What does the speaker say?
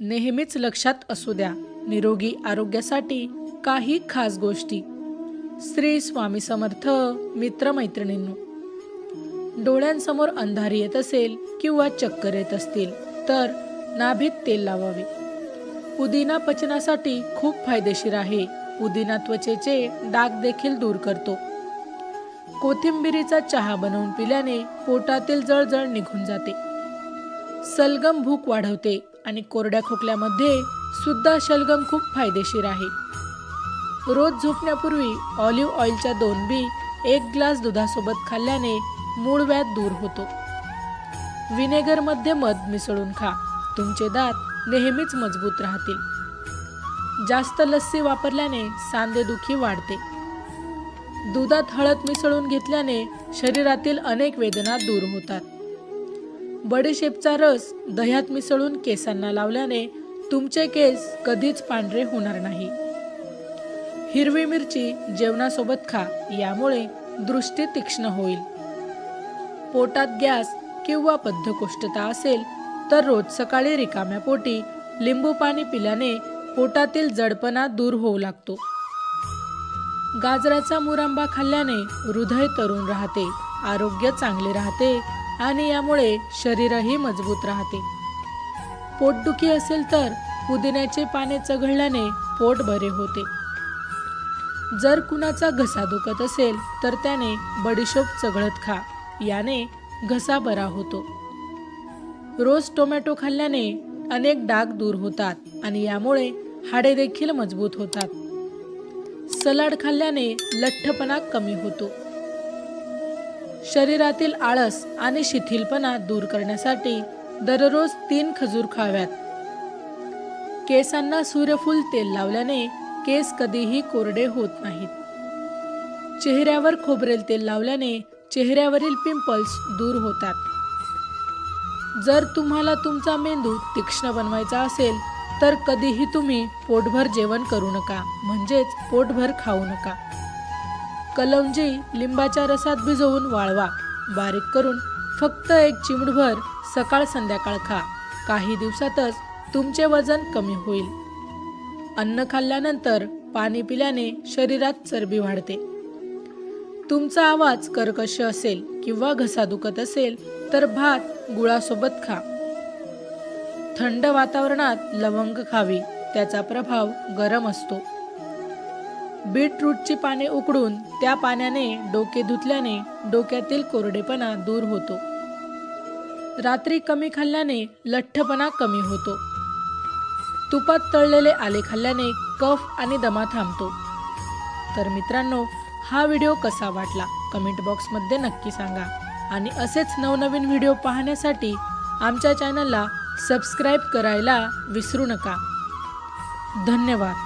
नेहमीच लक्षात असू द्या निरोगी आरोग्यासाठी काही खास गोष्टी. श्री स्वामी समर्थ मित्रमैत्रिणींनो डोळ्यांसमोर अंधारी येत असेल किंवा चक्कर येत असतील तर नाभीत तेल लावावे. पुदिना पचनासाठी खूप फायदेशीर आहे. पुदिना त्वचेचे डाग देखील दूर करतो. कोथिंबिरीचा चहा बनवून पिल्याने पोटातील जळजळ निघून जाते. सलगम भूक वाढवते. आणि कोरड्या खोकल्यामध्ये सुद्धा शलगम खूप फायदेशीर आहे. रोज झोपण्यापूर्वी ऑलिव्ह ऑइलच्या दोन बी एक ग्लास दुधासोबत खाल्ल्याने मूळ व्याध दूर होतो. विनेगरमध्ये मध मिसळून खा. तुमचे दात नेहमीच मजबूत राहतील. जास्त लस्सी वापरल्याने सांधेदुखी वाढते. दुधात हळद मिसळून घेतल्याने शरीरातील अनेक वेदना दूर होतात. बडीशेपचा रस दह्यात मिसळून केसांना लावल्याने तुमचे केस कधीच पांढरे होणार नाही. हिरवी मिरची जेवणासोबत खा यामुळे दृष्टी तीक्ष्ण होईल. पोटात गॅस किंवा बद्धकोष्ठता असेल तर रोज सकाळी रिकाम्या पोटी लिंबू पाणी पिल्याने पोटातील जडपणा दूर होऊ लागतो. गाजराचा मुरांबा खाल्ल्याने हृदय तरुण राहते आरोग्य चांगले राहते आणि यामुळे शरीरही मजबूत राहते. पोटदुखी असेल तर पुदिन्याचे पाने चघळल्याने पोट बरे होते. जर कुणाचा घसा दुखत असेल तर त्याने बडीशोप चघळत खा याने घसा बरा होतो. रोज टोमॅटो खाल्ल्याने अनेक डाग दूर होतात आणि यामुळे हाडे देखील मजबूत होतात. सलाड खाल्ल्याने लठ्ठपणा कमी होतो. शरीरातील आळस आणि शिथिलपणा दूर करण्यासाठी दररोज तीन खजूर खाव्यात. केसांना सूर्यफूल तेल लावल्याने केस कधीही कोरडे होत नाहीत. चेहऱ्यावर खोबरेल तेल लावल्याने चेहऱ्यावरील पिंपल्स दूर होतात. जर तुम्हाला तुमचा मेंदू तीक्ष्ण बनवायचा असेल तर कधीही तुम्ही पोटभर जेवण करू नका म्हणजेच पोटभर खाऊ नका. कलौंजी लिंबाच्या रसात भिजवून वाळवा. बारीक करून फक्त एक चिमडभर सकाळ संध्याकाळ खा. काही दिवसातच तुमचे वजन कमी होईल. अन्न खाल्ल्यानंतर पाणी पिल्याने शरीरात चरबी वाढते. तुमचा आवाज कर्कश असेल किंवा घसा दुखत असेल तर भात गुळासोबत खा. थंड वातावरणात लवंग खावी. त्याचा प्रभाव गरम असतो. बीटरूटची पाने उकडून त्या पाण्याने डोके धुतल्याने डोक्यातील कोरडेपणा दूर होतो. रात्री कमी खाल्ल्याने लठ्ठपणा कमी होतो. तुपात तळलेले आले खाल्ल्याने कफ आणि दमा थांबतो. तर मित्रांनो हा व्हिडिओ कसा वाटला? कमेंट बॉक्समध्ये नक्की सांगा. आणि असेच नवनवीन व्हिडिओ पाहण्यासाठी आमच्या चॅनलला सबस्क्राईब करायला विसरू नका. धन्यवाद.